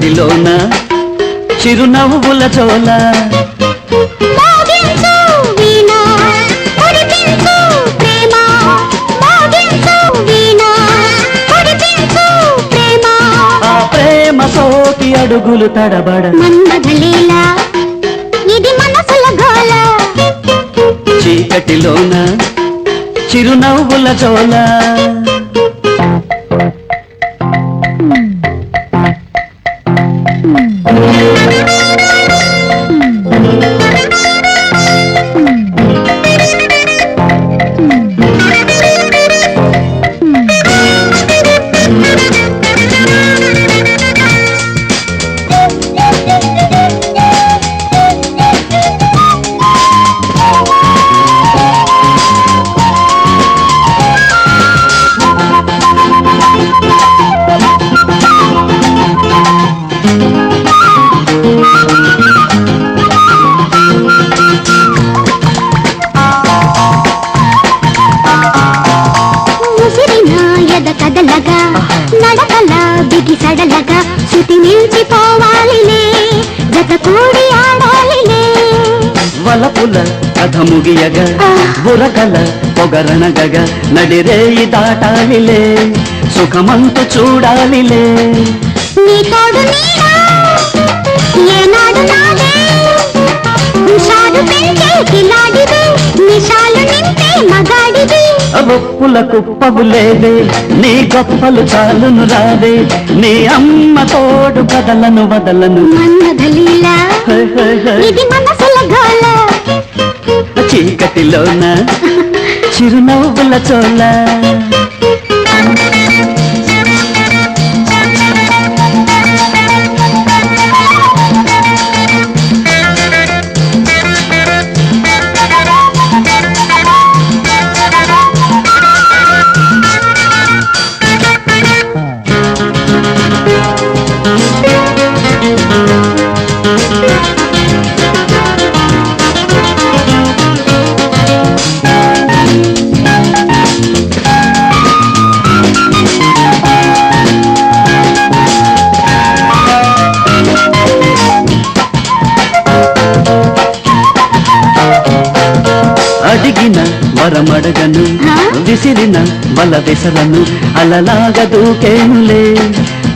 చీకటిలోన చిరునవ్వుల చోల. ప్రేమ. సోకి అడుగులు తడబడ. చీకటిలోన చిరునవ్వుల చోల. బిగి సడలగా శృతి నిలిచిపోవాలిలే జత కూడి ఆడాలిలే. వలపుల కథ ముగియగా బురకల పొగరణగగ నడిరేయి దాటాలిలే సుఖమంతు చూడాలిలే. నీ తోడు నీడా మగాడివి ఒప్పుల కుప్పవు లేదే నీ గొప్పలు చాలును రాదే నీ అమ్మ తోడు కదలను వదలను. చీకటిలోన చిరునవ్వుల చోల అడిగిన వరమడగను? విసిరిన బల విసరను అలలాగా దూకేనులే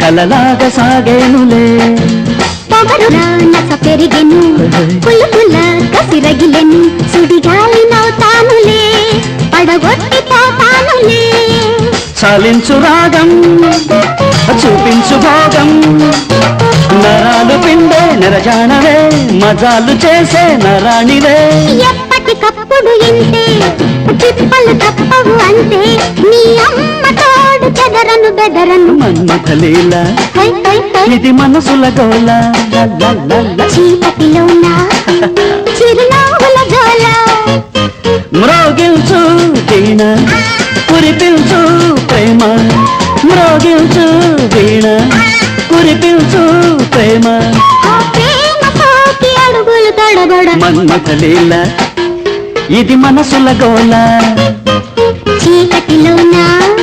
కలలాగా సాగేనులే. పెరిగెను పుల్ల పుల్ల కసిరగిలెను సుడిగాలి నవ్వుతానులే పడగొట్టి పోతానులే. చాలించు రాగం చూపించు భోగం నరాలు పిండే నరజానవే మజాలు చేసే నరాణివే ఎప్పటికప్పుడు ఇంతే తిప్పలు తప్పవు అంతే. నీ అమ్మ తోడు చెదరను బెదరను. మన్మథలీల. ఇది మనసుల గోల. చీకటిలోన? చిరునవ్వుల జోల మ్రోగిల్చు వీణ కురిపించు ప్రేమ. మ్రోగిల్చు వీణ కురిపించు ప్రేమ. మన్మథలీల ఇది మనసుల గోళ. చీకటిలో నా